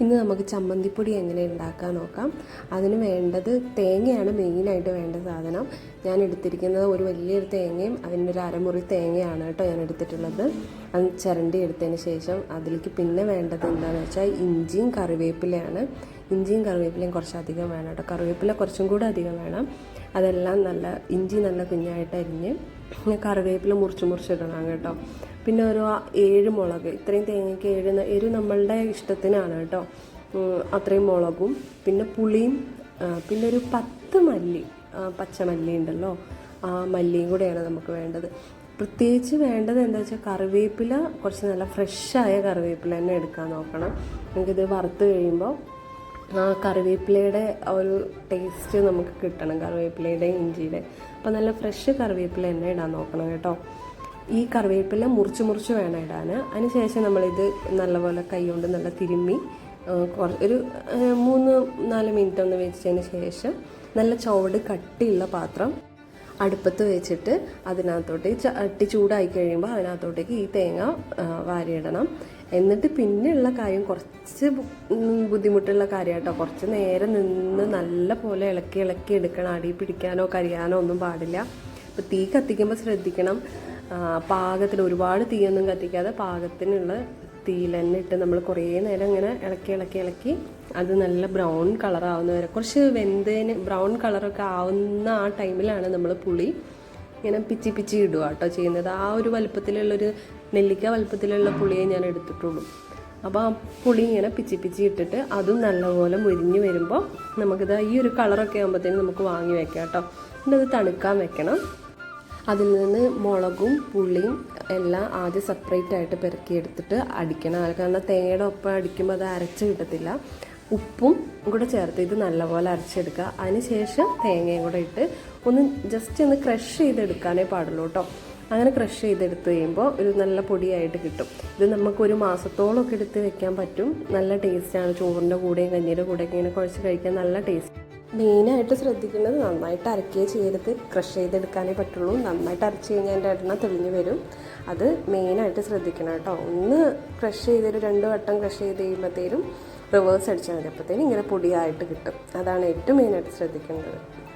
ഇന്ന് നമുക്ക് ചമ്മന്തിപ്പൊടി എങ്ങനെ ഉണ്ടാക്കാൻ നോക്കാം. അതിന് വേണ്ടത് തേങ്ങയാണ് മെയിനായിട്ട് വേണ്ട സാധനം. ഞാൻ എടുത്തിരിക്കുന്നത് ഒരു വലിയൊരു തേങ്ങയും അതിന്റെ ഒരു അരമുറി തേങ്ങയാണ് കേട്ടോ ഞാൻ എടുത്തിട്ടുള്ളത്. അത് ചിരണ്ടി എടുത്തതിന് ശേഷം അതിലേക്ക് പിന്നെ വേണ്ടത് എന്താണെന്ന് വെച്ചാൽ ഇഞ്ചിയും കറിവേപ്പിലയാണ്. ഇഞ്ചിയും കറിവേപ്പിലയും കുറച്ചധികം വേണം കേട്ടോ. കറിവേപ്പില കുറച്ചും കൂടെ അധികം വേണം. അതെല്ലാം നല്ല ഇഞ്ചി നല്ല കുഞ്ഞായിട്ട് അരിഞ്ഞ് കറിവേപ്പില മുറിച്ച് മുറിച്ചിടണം കേട്ടോ. പിന്നെ ഒരു ഏഴ് മുളക് ഇത്രയും തേങ്ങയ്ക്ക് ഏഴ് എരിവ് നമ്മളുടെ ഇഷ്ടത്തിനാണ് കേട്ടോ. അത്രയും മുളകും പിന്നെ പുളിയും പിന്നെ ഒരു പത്ത് മല്ലി പച്ചമല്ലി ഉണ്ടല്ലോ ആ മല്ലിയും കൂടെയാണ് നമുക്ക് വേണ്ടത്. പ്രത്യേകിച്ച് വേണ്ടത് എന്താ വെച്ചാൽ കറിവേപ്പില കുറച്ച് നല്ല ഫ്രഷായ കറിവേപ്പില തന്നെ എടുക്കാൻ നോക്കണം. നമുക്കിത് വറുത്ത് കഴിയുമ്പോൾ കറിവേപ്പിലയുടെ ഒരു ടേസ്റ്റ് നമുക്ക് കിട്ടണം. കറിവേപ്പിലയുടെ ഇഞ്ചിയുടെ. അപ്പോൾ നല്ല ഫ്രഷ് കറിവേപ്പില തന്നെ ഇടാൻ നോക്കണം കേട്ടോ. ഈ കറിവേപ്പില മുറിച്ച് മുറിച്ച് വേണം ഇടാൻ. അതിനുശേഷം നമ്മളിത് നല്ലപോലെ കൈ കൊണ്ട് നല്ല തിരുമ്മി കുറച്ച് കുറ- ഒരു മൂന്ന് നാല് മിനിറ്റ് ഒന്ന് വെച്ചതിന് ശേഷം നല്ല ചുവട് കട്ടിയുള്ള പാത്രം അടുപ്പത്ത് വെച്ചിട്ട് അതിനകത്തോട്ട് ചട്ടി ചൂടായി കഴിയുമ്പോൾ അതിനകത്തോട്ടേക്ക് ഈ തേങ്ങ വാരിയിടണം. എന്നിട്ട് പിന്നെയുള്ള കാര്യം കുറച്ച് ബുദ്ധിമുട്ടുള്ള കാര്യം കേട്ടോ കുറച്ച് നേരം നിന്ന് നല്ല പോലെ ഇളക്കി ഇളക്കി എടുക്കണം. അടി പിടിക്കാനോ കരിയാനോ ഒന്നും പാടില്ല. അപ്പോൾ തീ കത്തിക്കുമ്പോൾ ശ്രദ്ധിക്കണം. പാകത്തിന് ഒരുപാട് തീയൊന്നും കത്തിക്കാതെ പാകത്തിനുള്ള തീയിൽ ഇട്ട് നമ്മൾ കുറേ നേരം ഇങ്ങനെ ഇളക്കി ഇളക്കി ഇളക്കി അത് നല്ല ബ്രൗൺ കളർ ആവുന്ന വരെ കുറച്ച് വെന്തതിന് ബ്രൗൺ കളറൊക്കെ ആവുന്ന ആ ടൈമിലാണ് നമ്മൾ പുളി ഇങ്ങനെ പിച്ചി പിച്ചി ഇടുക കേട്ടോ ചെയ്യുന്നത്. ആ ഒരു വലുപ്പത്തിലുള്ളൊരു നെല്ലിക്ക വലുപ്പത്തിലുള്ള പുളിയെ ഞാൻ എടുത്തിട്ടുള്ളൂ. അപ്പോൾ ആ പുളി ഇങ്ങനെ പിച്ചി പിച്ചി ഇട്ടിട്ട് അതും നല്ലപോലെ മുരിഞ്ഞ് വരുമ്പോൾ നമുക്കിത് ഈ ഒരു കളറൊക്കെ ആകുമ്പോഴത്തേനും നമുക്ക് വാങ്ങി വെക്കാം കേട്ടോ. എന്നിട്ട് തണുക്കാൻ വെക്കണം. അതിൽ നിന്ന് മുളകും പുളിയും എല്ലാം ആദ്യം സെപ്പറേറ്റ് ആയിട്ട് പെറുക്കിയെടുത്തിട്ട് അടിക്കണം. കാരണം തേങ്ങയുടെ ഒപ്പം അടിക്കുമ്പോൾ അത് അരച്ച് കിട്ടത്തില്ല. ഉപ്പും കൂടെ ചേർത്ത് ഇത് നല്ലപോലെ അരച്ചെടുക്കുക. അതിനുശേഷം തേങ്ങയും കൂടെ ഇട്ട് ഒന്ന് ജസ്റ്റ് ഒന്ന് ക്രഷ് ചെയ്തെടുക്കാനേ പാടുള്ളൂ കേട്ടോ. അങ്ങനെ ക്രഷ് ചെയ്തെടുത്ത് കഴിയുമ്പോൾ ഒരു നല്ല പൊടിയായിട്ട് കിട്ടും. ഇത് നമുക്ക് ഒരു മാസത്തോളമൊക്കെ എടുത്ത് വെക്കാൻ പറ്റും. നല്ല ടേസ്റ്റാണ് ചോറിന്റെ കൂടെയും കഞ്ഞിയുടെ കൂടെയൊക്കെ ഇങ്ങനെ കുഴച്ച് കഴിക്കാൻ നല്ല ടേസ്റ്റ് മെയിനായിട്ട് ശ്രദ്ധിക്കേണ്ടത് നന്നായിട്ട് അരക്കുകയോ ചെയ്യരുത്. ക്രഷ് ചെയ്തെടുക്കാനേ പറ്റുള്ളൂ. നന്നായിട്ട് അരച്ച് കഴിഞ്ഞാൽ അതിന്റെ എണ്ണ തെളിഞ്ഞ് വരും. അത് മെയിനായിട്ട് ശ്രദ്ധിക്കണം കേട്ടോ. ഒന്ന് ക്രഷ് ചെയ്തൊരു രണ്ട് വട്ടം ക്രഷ് ചെയ്ത് കഴിയുമ്പോഴത്തേനും റിവേഴ്സ് അടിച്ചാൽ മതി. അപ്പോഴത്തേനും ഇങ്ങനെ പൊടിയായിട്ട് കിട്ടും. അതാണ് ഏറ്റവും മെയിനായിട്ട് ശ്രദ്ധിക്കേണ്ടത്.